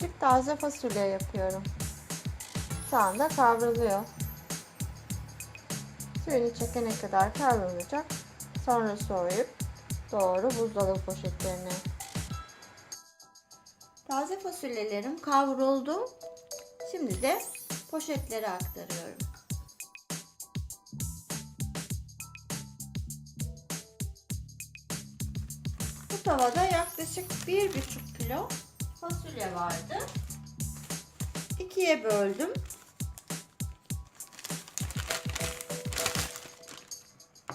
kişilik taze fasulye yapıyorum. Şu anda kavruluyor. Suyunu çekene kadar kavrulacak. Sonra soğuyup doğru buzdolabı poşetlerine. Taze fasulyelerim kavruldu. Şimdi de poşetlere aktarıyorum. Bu tavada yaklaşık 1,5 kilo fasulye vardı. İkiye böldüm.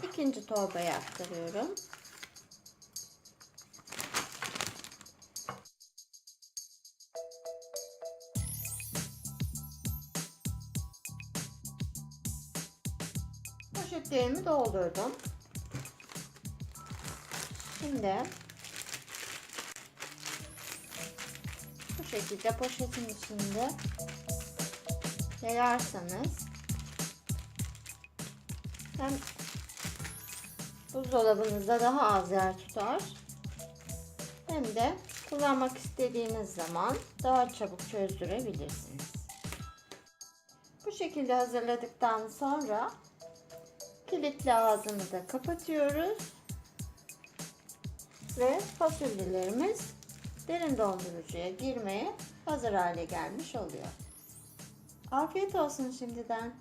İkinci torbaya aktarıyorum. Poşetlerimi doldurdum. Şimdi şekilde poşetin içinde yayarsanız hem buzdolabınızda daha az yer tutar hem de kullanmak istediğiniz zaman daha çabuk çözdürebilirsiniz. Bu şekilde hazırladıktan sonra kilitli ağzını da kapatıyoruz ve fasulyelerimiz derin dondurucuya girmeye hazır hale gelmiş oluyor. Afiyet olsun şimdiden.